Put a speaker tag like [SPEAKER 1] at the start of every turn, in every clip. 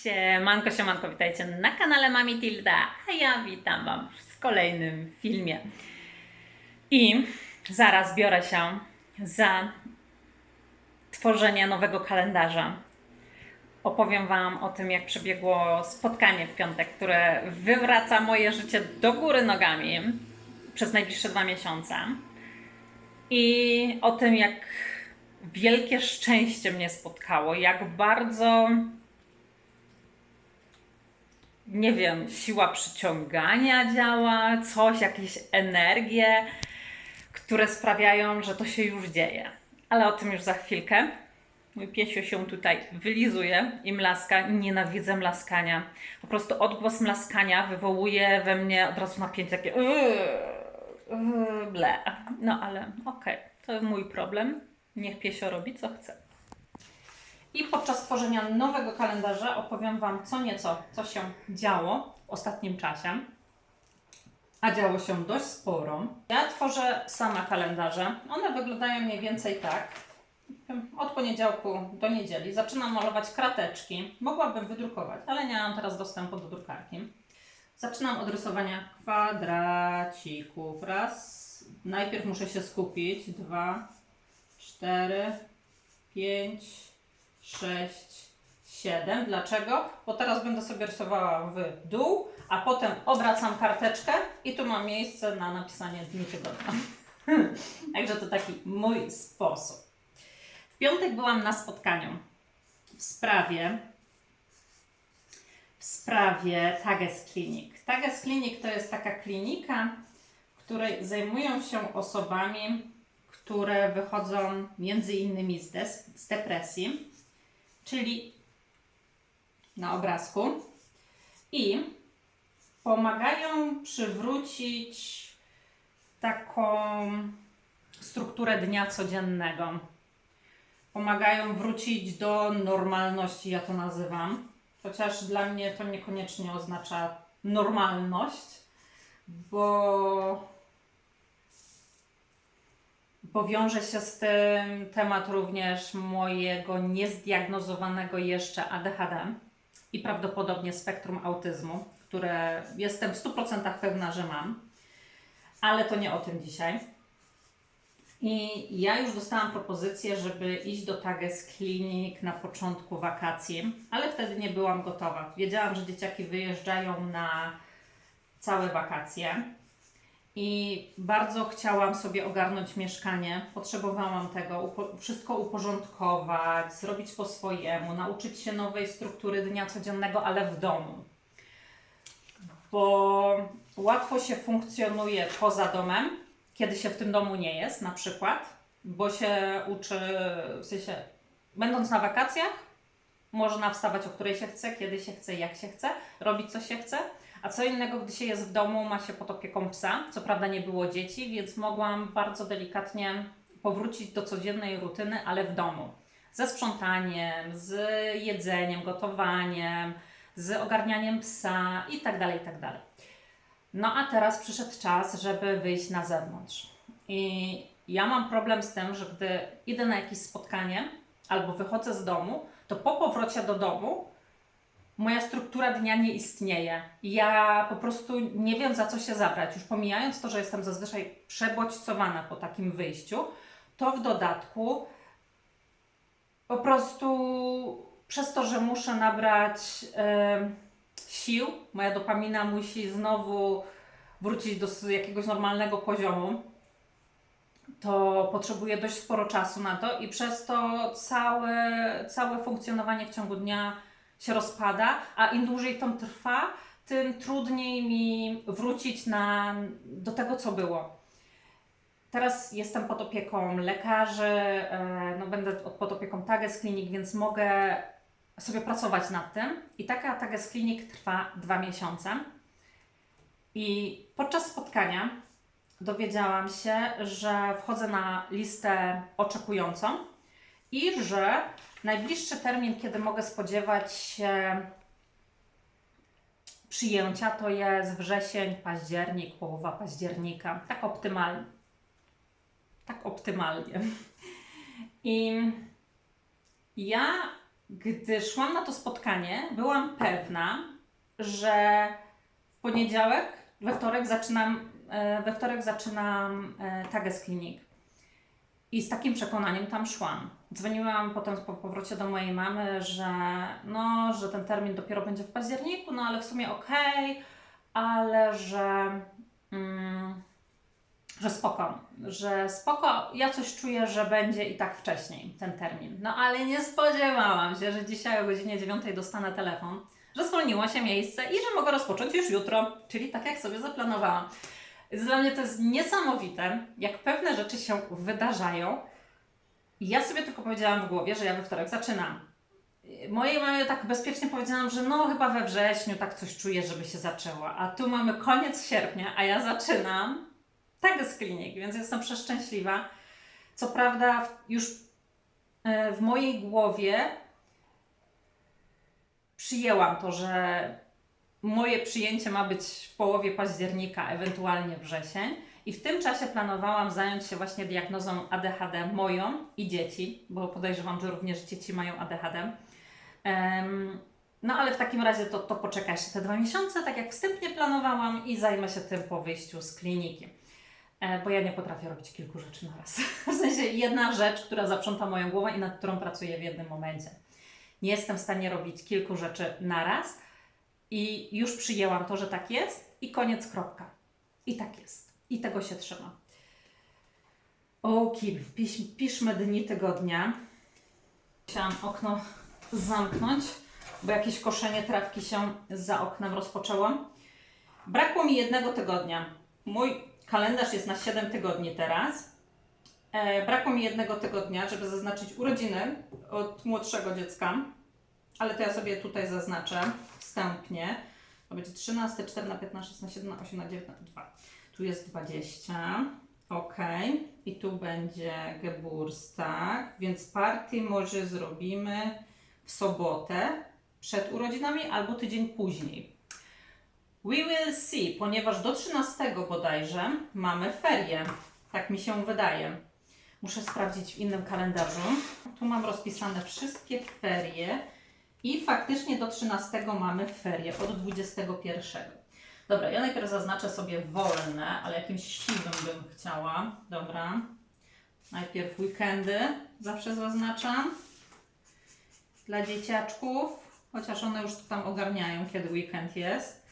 [SPEAKER 1] Siemanko, siemanko, witajcie na kanale Mami Tilda, a ja witam Wam w kolejnym filmie. I zaraz biorę się za tworzenie nowego kalendarza. Opowiem Wam o tym, jak przebiegło spotkanie w piątek, które wywraca moje życie do góry nogami przez najbliższe dwa miesiące. I o tym, jak wielkie szczęście mnie spotkało, jak bardzo nie wiem, siła przyciągania działa, coś, jakieś energie, które sprawiają, że to się już dzieje. Ale o tym już za chwilkę. Mój piesio się tutaj wylizuje i mlaska. Nienawidzę mlaskania. Po prostu odgłos mlaskania wywołuje we mnie od razu napięcie takie "Yy, yy, ble. No ale okej, to jest mój problem. Niech piesio robi co chce. I podczas tworzenia nowego kalendarza opowiem Wam co nieco, co się działo w ostatnim czasie. A działo się dość sporo. Ja tworzę sama kalendarze. One wyglądają mniej więcej tak. Od poniedziałku do niedzieli zaczynam malować krateczki. Mogłabym wydrukować, ale nie mam teraz dostępu do drukarki. Zaczynam od rysowania kwadracików. Raz. Najpierw muszę się skupić. Dwa, cztery, pięć, 6, 7. Dlaczego? Bo teraz będę sobie rysowała w dół, a potem obracam karteczkę i tu mam miejsce na napisanie dni tygodnia. Także to taki mój sposób. W piątek byłam na spotkaniu w sprawie w sprawie Tages Clinic. Tages Clinic to jest taka klinika, w której zajmują się osobami, które wychodzą między innymi z, z depresji, czyli na obrazku i pomagają przywrócić taką strukturę dnia codziennego. Pomagają wrócić do normalności, ja to nazywam. Chociaż dla mnie to niekoniecznie oznacza normalność, bo bo wiąże się z tym temat również mojego niezdiagnozowanego jeszcze ADHD i prawdopodobnie spektrum autyzmu, które jestem w 100% pewna, że mam, ale to nie o tym dzisiaj. I ja już dostałam propozycję, żeby iść do Tages Clinic na początku wakacji, ale wtedy nie byłam gotowa. Wiedziałam, że dzieciaki wyjeżdżają na całe wakacje. I bardzo chciałam sobie ogarnąć mieszkanie. Potrzebowałam tego, upo- wszystko uporządkować, zrobić po swojemu, nauczyć się nowej struktury dnia codziennego, ale w domu. Bo łatwo się funkcjonuje poza domem, kiedy się w tym domu nie jest, na przykład, bo się uczy, w sensie, będąc na wakacjach, można wstawać o której się chce, kiedy się chce, jak się chce, robić co się chce. A co innego, gdy się jest w domu, ma się pod opieką psa. Co prawda nie było dzieci, więc mogłam bardzo delikatnie powrócić do codziennej rutyny, ale w domu. Ze sprzątaniem, z jedzeniem, gotowaniem, z ogarnianiem psa i tak dalej, i tak. No a teraz przyszedł czas, żeby wyjść na zewnątrz. I ja mam problem z tym, że gdy idę na jakieś spotkanie albo wychodzę z domu, to po powrocie do domu moja struktura dnia nie istnieje. Ja po prostu nie wiem za co się zabrać. Już pomijając to, że jestem zazwyczaj przebodźcowana po takim wyjściu, to w dodatku po prostu przez to, że muszę nabrać sił, moja dopamina musi znowu wrócić do jakiegoś normalnego poziomu, to potrzebuję dość sporo czasu na to i przez to całe, całe funkcjonowanie w ciągu dnia się rozpada, a im dłużej to trwa, tym trudniej mi wrócić na, do tego, co było. Teraz jestem pod opieką lekarzy, e, no będę pod opieką Tages Clinic, więc mogę sobie pracować nad tym. I taka Tages Clinic trwa dwa miesiące. I podczas spotkania dowiedziałam się, że wchodzę na listę oczekującą i że najbliższy termin, kiedy mogę spodziewać się przyjęcia, to jest wrzesień, październik, połowa października. Tak optymalnie. Tak optymalnie. I ja Gdy szłam na to spotkanie, byłam pewna, że w poniedziałek, we wtorek zaczynam, e, we wtorek zaczynam e, Tages Clinic. I z takim przekonaniem tam szłam. Dzwoniłam potem po powrocie do mojej mamy, że no, że ten termin dopiero będzie w październiku, no ale w sumie okej, ale że, mm, że spoko, że spoko, ja coś czuję, że będzie i tak wcześniej ten termin. No ale nie spodziewałam się, że dzisiaj o godzinie 9 dostanę telefon, że zwolniło się miejsce i że mogę rozpocząć już jutro, czyli tak jak sobie zaplanowałam. Więc dla mnie to jest niesamowite, jak pewne rzeczy się wydarzają. I ja sobie tylko powiedziałam w głowie, że ja we wtorek zaczynam. Mojej mamie tak bezpiecznie powiedziałam, że no chyba we wrześniu tak coś czuję, żeby się zaczęło. A tu mamy koniec sierpnia, a ja zaczynam tak z klinik, więc jestem przeszczęśliwa. Co prawda już e, w mojej głowie przyjęłam to, że moje przyjęcie ma być w połowie października, ewentualnie wrzesień. I w tym czasie planowałam zająć się właśnie diagnozą ADHD moją i dzieci, bo podejrzewam, że również dzieci mają ADHD. Em, no ale w takim razie to, to poczeka jeszcze te dwa miesiące, tak jak wstępnie planowałam i zajmę się tym po wyjściu z kliniki. E, bo ja nie potrafię robić kilku rzeczy na raz. W sensie jedna rzecz, która zaprząta moją głowę i nad którą pracuję w jednym momencie. Nie jestem w stanie robić kilku rzeczy na raz i już przyjęłam to, że tak jest i koniec, kropka. I tak jest. I tego się trzyma. Oki, pisz, piszmy dni tygodnia. Chciałam okno zamknąć, bo jakieś koszenie trawki się za oknem rozpoczęło. Brakło mi jednego tygodnia. Mój kalendarz jest na 7 tygodni teraz. E, brakło mi jednego tygodnia, żeby zaznaczyć urodziny od młodszego dziecka, ale to ja sobie tutaj zaznaczę wstępnie. To będzie 13, 14, 15, 16, 17, 18, 19, 2. Tu jest 20. Ok. I tu będzie Geburtstag, więc party może zrobimy w sobotę przed urodzinami albo tydzień później. We will see, ponieważ do 13 bodajże mamy ferie. Tak mi się wydaje. Muszę sprawdzić w innym kalendarzu. Tu mam rozpisane wszystkie ferie i faktycznie do 13 mamy ferie od 21. Dobra, ja najpierw zaznaczę sobie wolne, ale jakimś siwym bym chciała. Dobra. Najpierw weekendy zawsze zaznaczam dla dzieciaczków, chociaż one już tam ogarniają, kiedy weekend jest.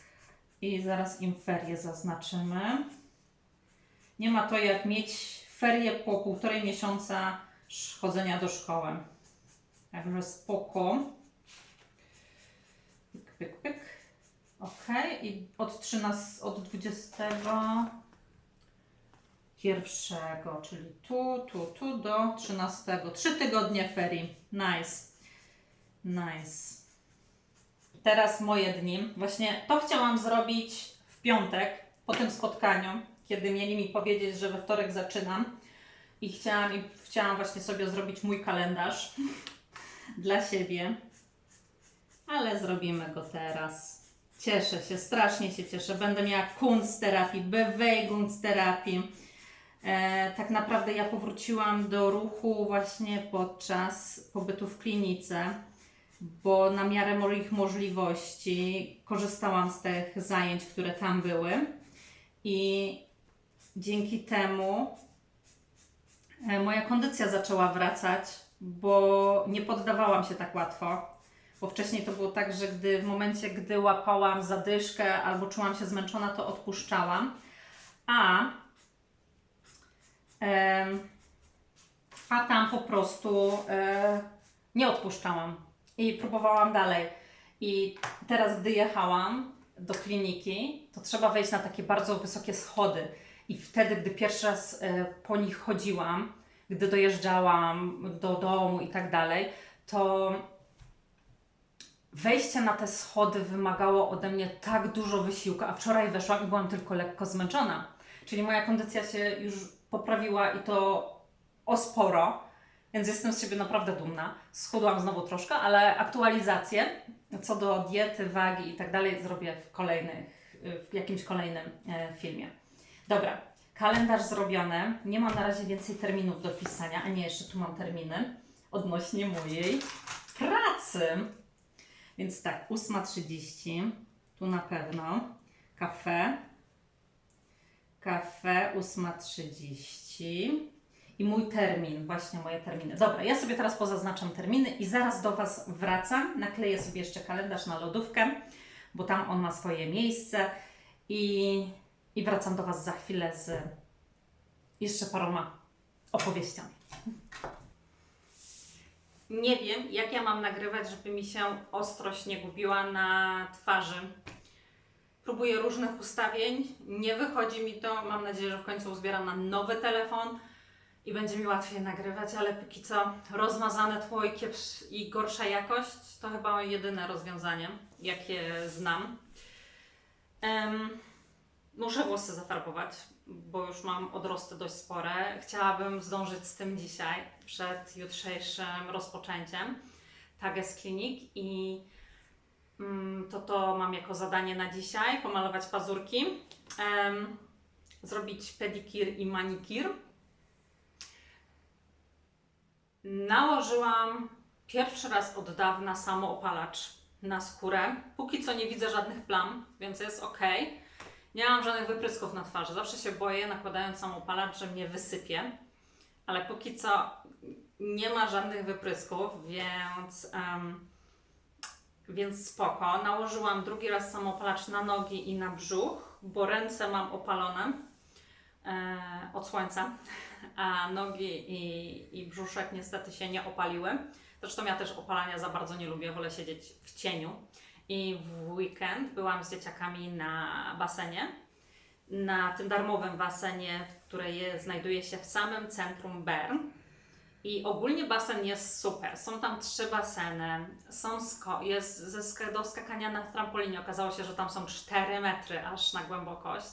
[SPEAKER 1] I zaraz im ferie zaznaczymy. Nie ma to jak mieć ferie po półtorej miesiąca chodzenia do szkoły. Także spoko. Pyk, pyk. Ok. I od 13, od 20 pierwszego, czyli tu, tu, tu do 13. Trzy tygodnie ferii. Nice. Nice. Teraz moje dni. Właśnie to chciałam zrobić w piątek, po tym spotkaniu, kiedy mieli mi powiedzieć, że we wtorek zaczynam. I chciałam, i chciałam właśnie sobie zrobić mój kalendarz dla siebie. Ale zrobimy go teraz. Cieszę się, strasznie się cieszę. Będę miała kunstterapii, Bewegungsterapii. E, tak naprawdę ja powróciłam do ruchu właśnie podczas pobytu w klinice, bo na miarę moich możliwości korzystałam z tych zajęć, które tam były i dzięki temu e, moja kondycja zaczęła wracać, bo nie poddawałam się tak łatwo. Bo wcześniej to było tak, że gdy w momencie, gdy łapałam zadyszkę albo czułam się zmęczona, to odpuszczałam. A Em, a tam po prostu e, nie odpuszczałam i próbowałam dalej. I teraz, gdy jechałam do kliniki, to trzeba wejść na takie bardzo wysokie schody. I wtedy, gdy pierwszy raz e, po nich chodziłam, gdy dojeżdżałam do domu i tak dalej, to wejście na te schody wymagało ode mnie tak dużo wysiłku, a wczoraj weszłam i byłam tylko lekko zmęczona. Czyli moja kondycja się już poprawiła i to o sporo, więc jestem z siebie naprawdę dumna. Schudłam znowu troszkę, ale aktualizację co do diety, wagi i tak dalej zrobię w kolejnych, w jakimś kolejnym e, filmie. Dobra, kalendarz zrobiony. Nie mam na razie więcej terminów do pisania, a nie, jeszcze tu mam terminy odnośnie mojej pracy. Więc tak, 8.30, tu na pewno. Kafe. Kafe, 8.30. I mój termin, właśnie moje terminy. Dobra, ja sobie teraz pozaznaczam terminy i zaraz do Was wracam. Nakleję sobie jeszcze kalendarz na lodówkę, bo tam on ma swoje miejsce. I, i wracam do Was za chwilę z jeszcze paroma opowieściami. Nie wiem, jak ja mam nagrywać, żeby mi się ostrość nie gubiła na twarzy. Próbuję różnych ustawień, nie wychodzi mi to. Mam nadzieję, że w końcu uzbieram na nowy telefon i będzie mi łatwiej nagrywać, ale póki co rozmazane tło i, i gorsza jakość to chyba jedyne rozwiązanie, jakie znam. Em, muszę włosy zafarbować, bo już mam odrosty dość spore. Chciałabym zdążyć z tym dzisiaj, przed jutrzejszym rozpoczęciem Tages Clinic i mm, to to mam jako zadanie na dzisiaj, pomalować pazurki, zrobić pedikir i manikir. Nałożyłam pierwszy raz od dawna samoopalacz na skórę. Póki co nie widzę żadnych plam, więc jest ok. Nie mam żadnych wyprysków na twarzy. Zawsze się boję, nakładając samoopalacz, że mnie wysypie. Ale póki co nie ma żadnych wyprysków, więc, em, więc spoko. Nałożyłam drugi raz samoopalacz na nogi i na brzuch, bo ręce mam opalone e, od słońca, a nogi i, i brzuszek niestety się nie opaliły. Zresztą ja też opalania za bardzo nie lubię, wolę siedzieć w cieniu. I w weekend byłam z dzieciakami na basenie, na tym darmowym basenie, które je, znajduje się w samym centrum Bern. I ogólnie basen jest super. Są tam trzy baseny, są sko- jest ze sk- do skakania na trampolinie. Okazało się, że tam są 4 metry aż na głębokość.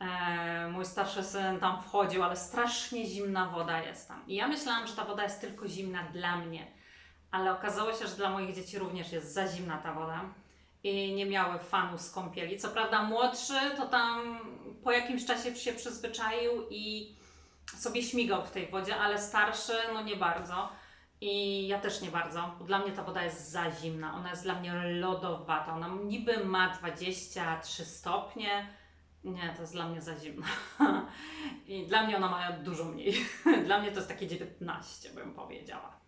[SPEAKER 1] E, mój starszy syn tam wchodził, ale strasznie zimna woda jest tam. I ja myślałam, że ta woda jest tylko zimna dla mnie, ale okazało się, że dla moich dzieci również jest za zimna ta woda i nie miały fanu z kąpieli. Co prawda młodszy to tam po jakimś czasie się przyzwyczaił i sobie śmigał w tej wodzie, ale starszy no nie bardzo. I ja też nie bardzo, bo dla mnie ta woda jest za zimna. Ona jest dla mnie lodowata. Ona niby ma 23 stopnie. Nie, to jest dla mnie za zimna. I dla mnie ona ma dużo mniej. Dla mnie to jest takie 19, bym powiedziała.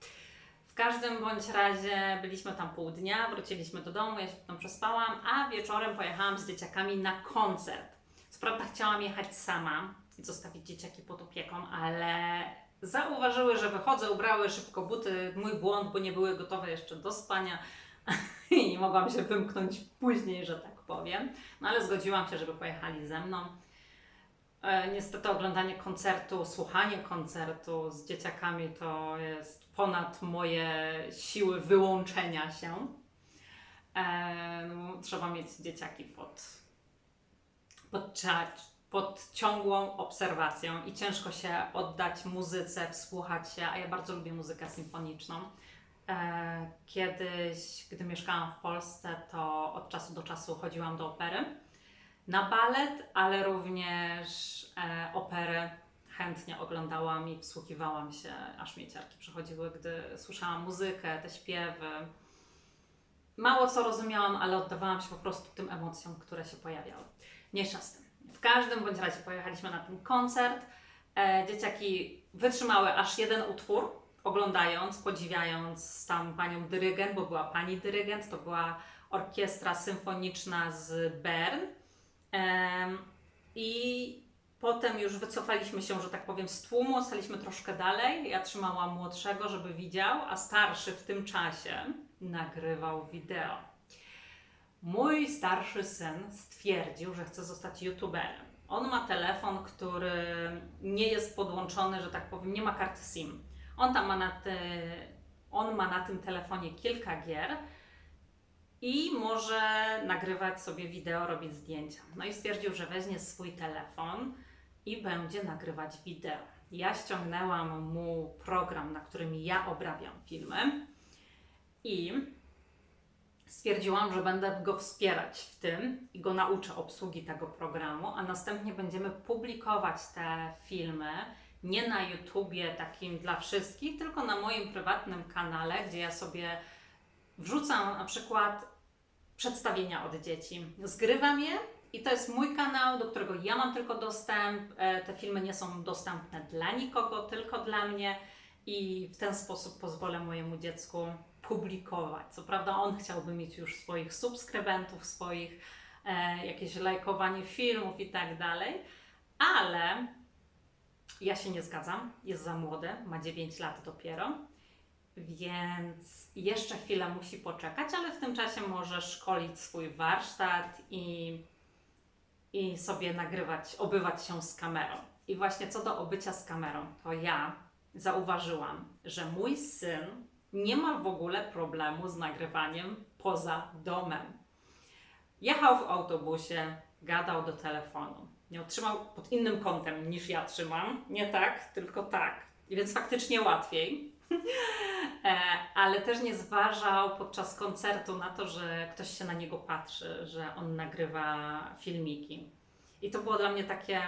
[SPEAKER 1] W każdym bądź razie byliśmy tam pół dnia, wróciliśmy do domu, ja się potem przespałam, a wieczorem pojechałam z dzieciakami na koncert. Co prawda chciałam jechać sama i zostawić dzieciaki pod opieką, ale zauważyły, że wychodzę, ubrały szybko buty, mój błąd, bo nie były gotowe jeszcze do spania i mogłam się wymknąć później, że tak powiem. No ale zgodziłam się, żeby pojechali ze mną. E, niestety oglądanie koncertu, słuchanie koncertu z dzieciakami to jest ponad moje siły wyłączenia się. E, no, trzeba mieć dzieciaki pod, pod, pod ciągłą obserwacją i ciężko się oddać muzyce, wsłuchać się, a ja bardzo lubię muzykę symfoniczną. E, Kiedyś, gdy mieszkałam w Polsce, to od czasu do czasu chodziłam do opery na balet, ale również e, operę chętnie oglądałam i wsłuchiwałam się, aż mnie ciarki przychodziły, gdy słyszałam muzykę, te śpiewy. Mało co rozumiałam, ale oddawałam się po prostu tym emocjom, które się pojawiały. Mniejsza z tym. W każdym bądź razie pojechaliśmy na ten koncert. E, dzieciaki wytrzymały aż jeden utwór, oglądając, podziwiając tam panią dyrygent, bo była pani dyrygent, to była orkiestra symfoniczna z Bern. I potem już wycofaliśmy się, że tak powiem, z tłumu, staliśmy troszkę dalej. Ja trzymałam młodszego, żeby widział, a starszy w tym czasie nagrywał wideo. Mój starszy syn stwierdził, że chce zostać youtuberem. On ma telefon, który nie jest podłączony, że tak powiem, nie ma karty SIM. On tam ma na, on ma na tym telefonie kilka gier, i może nagrywać sobie wideo, robić zdjęcia. No i stwierdził, że weźmie swój telefon i będzie nagrywać wideo. Ja ściągnęłam mu program, na którym ja obrabiam filmy i stwierdziłam, że będę go wspierać w tym i go nauczę obsługi tego programu, a następnie będziemy publikować te filmy nie na YouTubie takim dla wszystkich, tylko na moim prywatnym kanale, gdzie ja sobie wrzucam na przykład przedstawienia od dzieci. Zgrywam je i to jest mój kanał, do którego ja mam tylko dostęp. E, Te filmy nie są dostępne dla nikogo, tylko dla mnie i w ten sposób pozwolę mojemu dziecku publikować. Co prawda on chciałby mieć już swoich subskrybentów, swoich e, jakieś lajkowanie filmów i tak dalej, ale ja się nie zgadzam, jest za młody, ma 9 lat dopiero, więc jeszcze chwilę musi poczekać, ale w tym czasie może szkolić swój warsztat i, i sobie nagrywać, obywać się z kamerą. I właśnie co do obycia z kamerą, to ja zauważyłam, że mój syn nie ma w ogóle problemu z nagrywaniem poza domem. Jechał w autobusie, gadał do telefonu. Nie otrzymał pod innym kątem niż ja trzymam. Nie tak, tylko tak. I więc faktycznie łatwiej. E, Ale też nie zważał podczas koncertu na to, że ktoś się na niego patrzy, że on nagrywa filmiki. I to było dla mnie takie,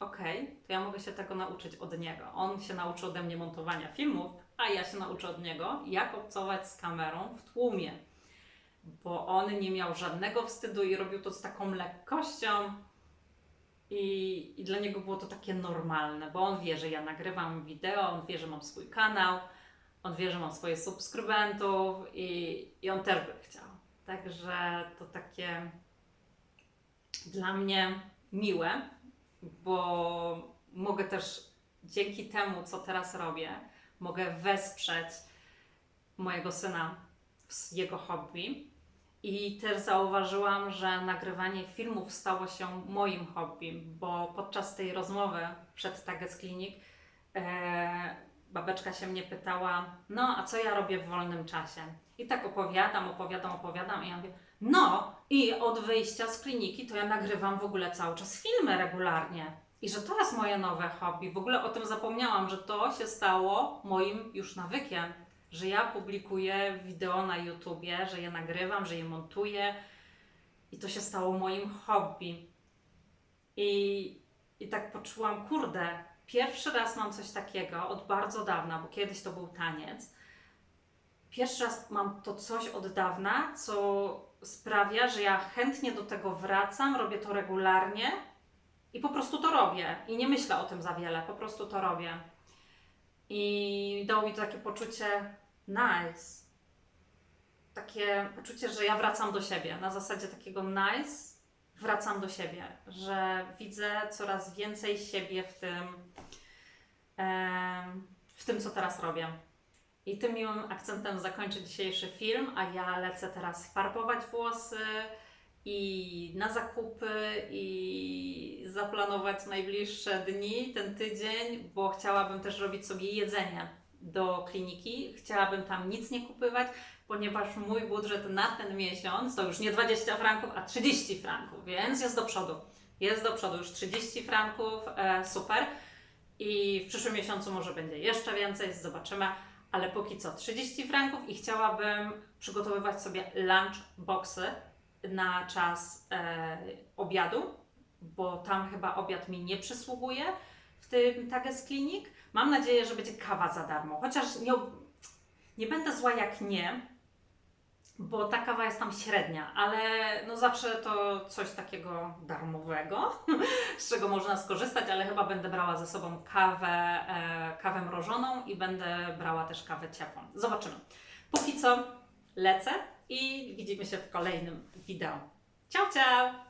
[SPEAKER 1] okej, to ja mogę się tego nauczyć od niego. On się nauczy ode mnie montowania filmów, a ja się nauczę od niego, jak obcować z kamerą w tłumie. Bo on nie miał żadnego wstydu i robił to z taką lekkością. I, I dla niego było to takie normalne, bo on wie, że ja nagrywam wideo, on wie, że mam swój kanał, on wie, że mam swoje subskrybentów i, i on też by chciał. Także to takie dla mnie miłe, bo mogę też dzięki temu, co teraz robię, mogę wesprzeć mojego syna w jego hobby. I też zauważyłam, że nagrywanie filmów stało się moim hobby, bo podczas tej rozmowy przed Tages Clinic e, babeczka się mnie pytała, no a co ja robię w wolnym czasie? I tak opowiadam, opowiadam, opowiadam i ja mówię, no i od wyjścia z kliniki to ja nagrywam w ogóle cały czas filmy regularnie. I że to jest moje nowe hobby. W ogóle o tym zapomniałam, że to się stało moim już nawykiem że ja publikuję wideo na YouTubie, że je nagrywam, że je montuję i to się stało moim hobby. I, i tak poczułam, kurde, pierwszy raz mam coś takiego od bardzo dawna, bo kiedyś to był taniec. Pierwszy raz mam to coś od dawna, co sprawia, że ja chętnie do tego wracam, robię to regularnie i po prostu to robię. I nie myślę o tym za wiele, po prostu to robię. I dało mi to takie poczucie nice. Takie poczucie, że ja wracam do siebie. Na zasadzie takiego nice, wracam do siebie. Że widzę coraz więcej siebie w tym, w tym co teraz robię. I tym miłym akcentem zakończę dzisiejszy film, a ja lecę teraz farbować włosy i na zakupy i zaplanować najbliższe dni, ten tydzień, bo chciałabym też robić sobie jedzenie do kliniki. Chciałabym tam nic nie kupywać, ponieważ mój budżet na ten miesiąc to już nie 20 franków, a 30 franków, więc jest do przodu. Jest do przodu już 30 franków, e, super. I w przyszłym miesiącu może będzie jeszcze więcej, zobaczymy. Ale póki co 30 franków i chciałabym przygotowywać sobie lunch boxy na czas e, obiadu, bo tam chyba obiad mi nie przysługuje w tym Tages Clinic. Mam nadzieję, że będzie kawa za darmo, chociaż nie, nie będę zła jak nie, bo ta kawa jest tam średnia, ale no zawsze to coś takiego darmowego, z czego można skorzystać, ale chyba będę brała ze sobą kawę, e, kawę mrożoną i będę brała też kawę ciepłą. Zobaczymy. Póki co lecę i widzimy się w kolejnym wideo. Ciao, ciao!